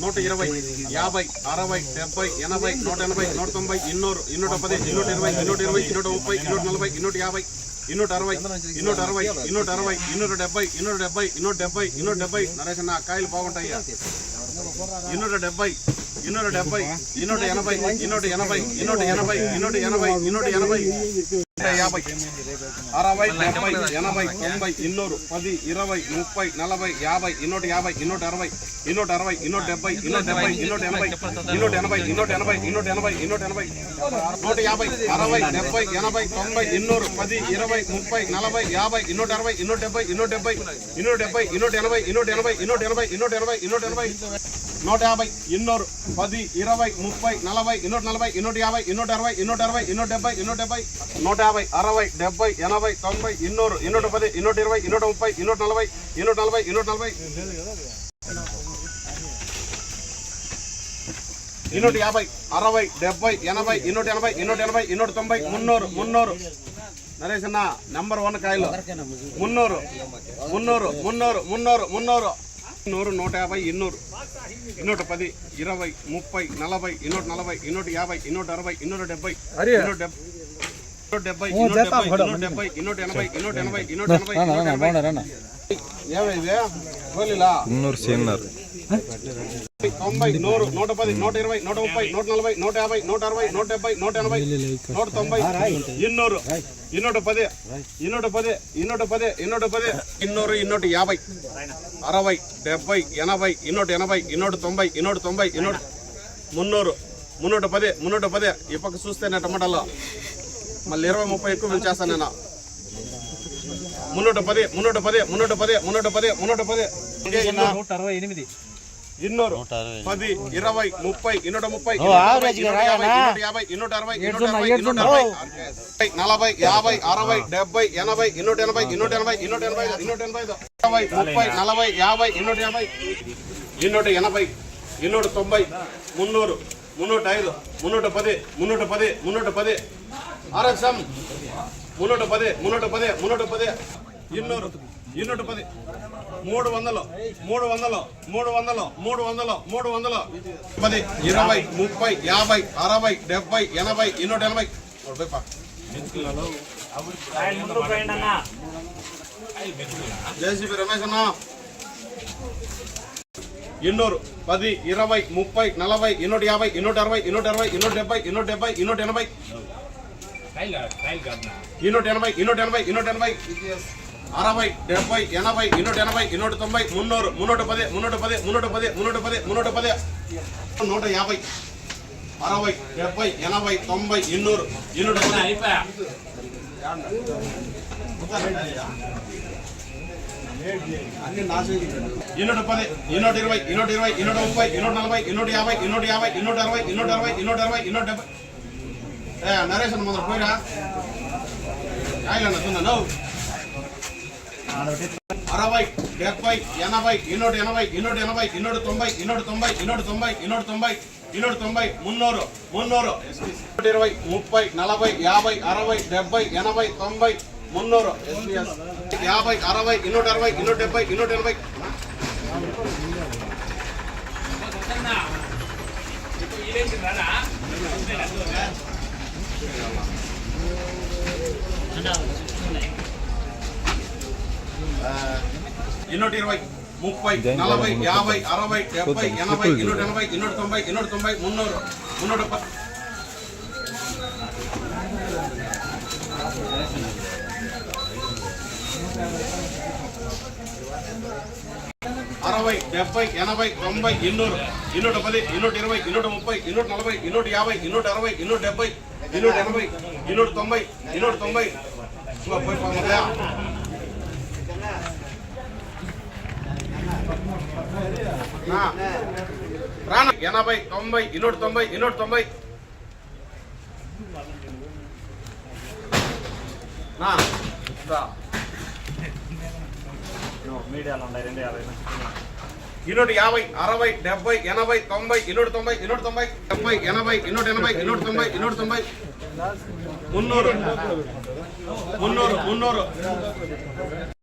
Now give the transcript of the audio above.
నూట ఇరవై యాభై అరవై డెబ్బై ఎనభై నూట ఎనభై నూట తొంభై ఇన్నూరు ఇన్నూట పది ఇన్నూట ఇరవై ఇన్నూట ఇరవై ఇన్నూట ముప్పై ఇన్నూట నలభై ఇన్నూట యాభై ఇన్నూట అరవై ఇన్నూట అరవై ఇన్నూట అరవై ఇన్నూట డెబ్బై ఇన్నూట డెబ్బై ఇన్నూట డెబ్బై ఇన్నూట డెబ్బై. నరేష్ అన్న కాయలు బాగుంటాయ్యా ఇన్నూట డెబ్బై ఇన్నూట డెబ్బై ఇన్నూట ఎనభై ఇన్నూట ఎనభై ఇన్నూట ఎనభై ఇన్నూట ఎనభై ఇన్నూట ఎనభై. నూట యాభై అరవై డెబ్బై ఎనభై తొంభై ఇన్నూరు పది ఇరవై ముప్పై నలభై యాభై ఇన్నూట యాభై ఇన్నూట అరవై ఇన్నూట అరవై ఇన్నూట డెబ్బై ఇన్నూట డెబ్బై ఇన్నూట ఎనభై ఇన్నూట ఎనభై ఇన్నూట ఎనభై ఇన్నూట ఎనభై ఇన్నూట ఎనభై నూట యాభై అరవై డెబ్బై ఎనభై తొంభై ఇన్నూరు పది ఇరవై ముప్పై నలభై యాభై ఇన్నూట అరవై ఇన్నూట డెబ్బై ఇన్నూట డెబ్బై ఇన్నూట డెబ్బై ఇన్నూట ఎనభై ఇన్నూట ఎనభై ఇన్నూట ఎనభై ఇన్నూట ఎనభై ఇన్నూట ఎనభై నూట యాభై ఇన్నూరు పది ఇరవై ముప్పై నలభై ఇన్నూట నలభై ఇన్నూట యాభై ఇన్నూట అరవై ఇన్నూట అరవై ఇన్నూట డెబ్బై ఇన్నూట డెబ్బై నూట యాభై అరవై డెబ్బై ఎనభై తొంభై ఇన్నూరు ఇన్నూట పది ఇన్నూట ఇరవై ఇన్నూట ముప్పై ఇన్నూట నలభై ఇన్నూట నలభై ఇన్నూట నలభై. ఇన్నూట యాభై అరవై డెబ్బై ఎనభై ఇన్నూట ఎనభై ఇన్నూట ఎనభై ఇన్నూట తొంభై మున్నూరు మున్నూరు. నరేష్ అన్న నెంబర్ వన్ కాయలు మున్నూరు మున్నూరు మున్నూరు మున్నూరు మున్నూరు. నూరు నూట యాభై ఇన్నూరు. ఇన్నూట పది ఇరవై ముప్పై నలభై ఇన్నూట నలభై ఇన్నూట యాభై ఇన్నూట అరవై ఇన్నూట డెబ్బై ఇన్నూట డెబ్బై మున్నూరు సీన్నారు తొంభై నూరు నూట పది నూట ఇరవై నూట ముప్పై నూట నలభై నూట యాభై నూట అరవై నూట డెబ్బై నూట ఎనభై నూట తొంభై ఇన్నూరు ఇన్నూట పది ఇన్నూట పది ఇన్నూట పది ఇన్నూట పది ఇన్నూరు ఇన్నూట యాభై అరవై డెబ్బై ఎనభై ఇన్నూట ఎనభై ఇన్నూట తొంభై ఇన్నూట తొంభై ఇన్నూట మున్నూరు మున్నూట పది మున్నూట పది ఈ పక్క చూస్తే నా టమాటాలో మళ్ళీ ఇరవై ముప్పై ఎక్కువ పిలిచేస్తాను నేను. మున్నూట పది మున్నూట పది మున్నూట పది మున్నూట పది మున్నూట పది. నూట అరవై ఎనిమిది. ఇన్నూరు పది ఇరవై ముప్పై ఇన్నూట ముప్పై యాభై, ఇన్నూట యాభై ఇన్నూట అరవై ఇన్నూట అరవై ఇన్నూట అరవై నలభై యాభై అరవై డెబ్బై ఎనభై ఇన్నూట ఎనభై ఇన్నూట ఎనభై ఇన్నూట ఎనభై ఇన్నూట ఎనభై ఇరవై ముప్పై నలభై యాభై ఇన్నూట యాభై ఇన్నూట ఎనభై ఇన్నూట తొంభై మున్నూరు మున్నూట ఐదు మున్నూట పది మున్నూట పది మున్నూట పది ఆర్ఎస్ఎం మున్నూట పది మూడు పది మూడు పది. ఇన్నూరు ఇన్నూట పది. మూడు వందలు మూడు వందలు మూడు వందలు మూడు వందలు మూడు వందలు. పది ఇరవై ముప్పై యాభై అరవై డెబ్బై ఎనభై ఇన్నూట ఎనభై. నూట జేసీబీ రమేష్ అన్న. ఇన్నూరు పది ఇరవై ముప్పై నలభై ఇన్నూట యాభై ఇన్నూట అరవై ఇన్నూట అరవై ఇన్నూట డెబ్బై ఇన్నూట డెబ్బై ఇన్నూట ఎనభై. ఇన్నూట ఎనభై ఇన్నూట ఎనభై ఇన్నూట ఎనభై. అరవై డెబ్బై ఎనభై ఇన్నూట ఎనభై ఇన్నూట తొంభై మున్నూరు మున్నూట పది మున్నూట పది మున్నూట పది మున్నూట పది మున్నూట పది. నూట యాభై అరవై డెబ్బై ఎనభై తొంభై ఇన్నూరు ఇన్నూట పది. ఇన్నూట పది ఇన్నూట ఇరవై ఇన్నూట ఇరవై ఇన్నూట ముప్పై ఇన్నూట నలభై ఇన్నూట యాభై ఇన్నూట యాభై ఇన్నూట అరవై ఇన్నూట అరవై ఇన్నూట అరవై ఇన్నూట డెబ్బై. ఏ నరేష్ అన్న మొదలు పోయిరా. కాయలన్న అరవై డెబ్బై ఎనభై ఇన్నూట ఎనభై ఇన్నూట ఎనభై ఇన్నూట తొంభై ఇన్నూట తొంభై ఇన్నూట తొంభై ఇన్నూట తొంభై ఇన్నూట తొంభై మున్నూరు మున్నూరు. ఇరవై ముప్పై నలభై యాభై అరవై డెబ్బై ఎనభై తొంభై మున్నూరు. యాభై అరవై ఇన్నూట అరవై ఇన్నూట డెబ్బై ఇన్నూట ఎనభై. ఇన్నూట ఇరవై ముప్పై నలభై యాభై అరవై డెబ్బై ఎనభై ఇన్నూట ఎనభై ఇన్నూట తొంభై ఇన్నూట తొంభై మున్నూరు మున్నూట అరవై డెబ్బై ఎనభై తొంభై ఇన్నూరు ఇన్నూట పది ఇన్నూట ఇరవై ఇన్నూట ముప్పై ఇన్నూట నలభై ఇన్నూట యాభై ఇన్నూట అరవై ఇన్నూట డెబ్బై ఇన్నూట ఎనభై ఇన్నూట తొంభై ఇన్నూట తొంభై ఎనభై తొంభై ఇన్నూట తొంభై ఇన్నూట తొంభై నా రా. మీడియాలో ఉన్నాయి రెండు యాభై ఇన్నూట యాభై అరవై డెబ్బై ఎనభై తొంభై ఇన్నూట తొంభై ఇన్నూట తొంభై డెబ్బై ఎనభై ఇన్నూట ఎనభై ఇన్నూట తొంభై ఇన్నూట తొంభై మున్నూరు మున్నూరు మున్నూరు